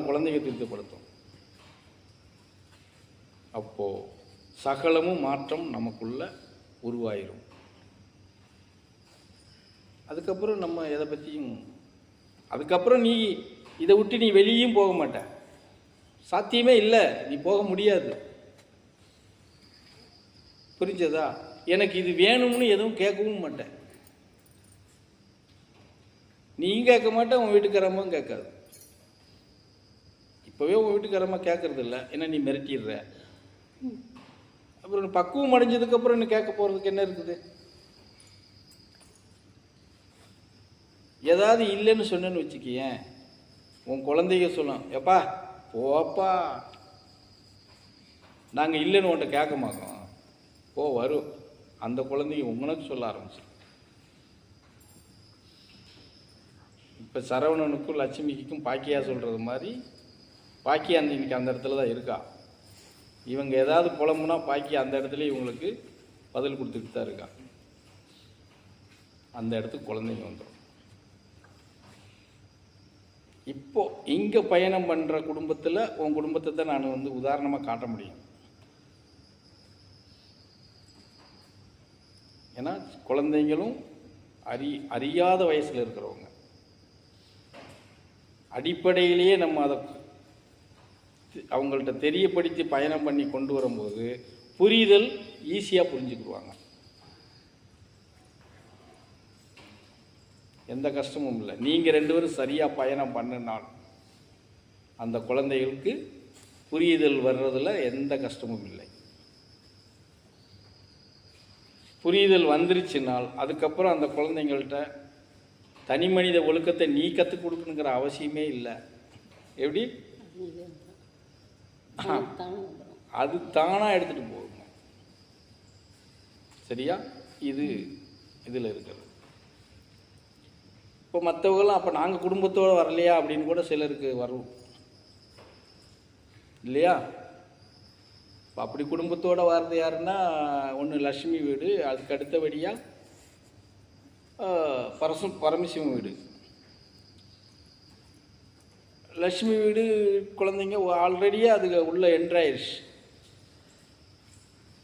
குழந்தைங்க திருப்திப்படுத்தும். அப்போ சகலமும் மாற்றம் நமக்குள்ள உருவாயிரும். அதுக்கப்புறம் நம்ம எதை பற்றியும் அதுக்கப்புறம் நீ இதை விட்டு நீ வெளியும் போக மாட்ட. சாத்தியமே இல்லை நீ போக முடியாது. புரிஞ்சதா? எனக்கு இது வேணும்னு எதுவும் கேட்கவும் மாட்டேன் நீயும் கேட்க மாட்டேன் உன் வீட்டுக்காரம்மாவும் கேட்காது. இப்போவே உங்கள் வீட்டுக்காரமாக கேட்கறது இல்லை. என்ன நீ மிரட்டிடுற? அப்புறம் பக்குவம் அடைஞ்சதுக்கப்புறம் இன்னும் கேட்க போகிறதுக்கு என்ன இருக்குது? ஏதாவது இல்லைன்னு சொன்னேன்னு வச்சுக்கியேன். உன் குழந்தைங்க சொல்லும் எப்பா போப்பா. நாங்கள் இல்லைன்னு உன்ட்ட கேட்க மாட்டோம். போ வரும் அந்த குழந்தைங்க உங்களுக்கு சொல்ல ஆரம்பிச்சு இப்போ சரவணனுக்கும் லட்சுமிக்கும் பாக்கியா சொல்கிறது மாதிரி பாக்கியாந்தி அந்த இன்னைக்கு அந்த இடத்துல தான் இருக்கா? இவங்க ஏதாவது புலம்புனா பாக்கி அந்த இடத்துல இவங்களுக்கு பதில் கொடுத்துட்டு தான் இருக்கா? அந்த இடத்துக்கு குழந்தைங்க வந்துடும் இப்போ இங்கே பயணம் பண்ணுற குடும்பத்தில் உன் குடும்பத்தை தான் நான் வந்து உதாரணமாக காட்ட முடியும். ஏன்னா குழந்தைங்களும் அறி அறியாத வயசில் இருக்கிறவங்க. அடிப்படையிலேயே நம்ம அதை அவங்கள்ட்ட தெரியப்படுத்தி பயணம் பண்ணி கொண்டு வரும்போது புரிதல் ஈஸியாக புரிஞ்சுக்கிடுவாங்க. எந்த கஷ்டமும் இல்லை. நீங்கள் ரெண்டு பேரும் சரியாக பயணம் பண்ணினால் அந்த குழந்தைகளுக்கு புரியுதல் வர்றதில் எந்த கஷ்டமும் இல்லை. புரிதல் வந்துருச்சுனால் அதுக்கப்புறம் அந்த குழந்தைங்கள்ட்ட தனி மனித ஒழுக்கத்தை நீ கற்றுக் கொடுக்கணுங்கிற அவசியமே இல்லை. எப்படி? அது தானாக எடுத்துகிட்டு போகுங்க. சரியா? இது இதில் இருக்கிறது. இப்போ மற்றவங்களாம் அப்போ நாங்கள் குடும்பத்தோடு வரலையா அப்படின்னு கூட சிலருக்கு வரும். இல்லையா? இப்போ அப்படி குடும்பத்தோடு வர்றது யாருன்னா ஒன்று லக்ஷ்மி வீடு அதுக்கு அடுத்தபடியாக பரசு பரமசிவம் வீடு. லக்ஷ்மி வீடு குழந்தைங்க ஆல்ரெடியே அது உள்ளே என்ட்ராயிருச்சு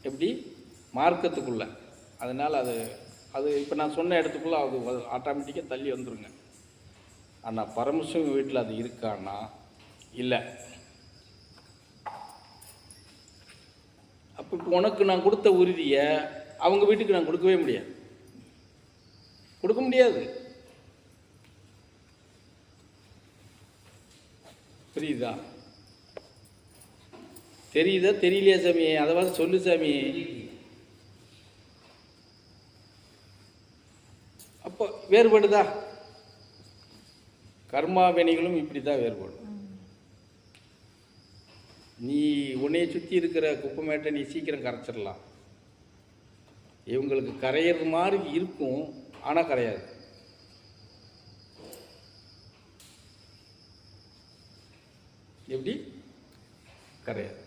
எப்படி? மார்க்கத்துக்குள்ள. அதனால் அது அது இப்போ நான் சொன்ன இடத்துக்குள்ளே அது ஆட்டோமேட்டிக்காக தள்ளி வந்துருங்க. ஆனால் பரமசிவம் வீட்டில் அது இருக்கான்னா இல்லை. அப்போ இப்போ உனக்கு நான் கொடுத்த உறுதியை அவங்க வீட்டுக்கு நான் கொடுக்கவே முடியாது. கொடுக்க முடியாது. புரியுதா? தெரியுதா? தெரியலையா சாமி அதை சொல்லு சாமி அப்போ வேறுபடுதா? கர்மாவினைகளும் இப்படி தான் வேறுபடும் நீ உன்னைய சுற்றி இருக்கிற குப்பமேட்டை நீ சீக்கிரம் கரைச்சிடலாம். இவங்களுக்கு கரையிறது மாதிரி இருக்கும் ஆனால் கரையாது. எப்படி? கரையாது.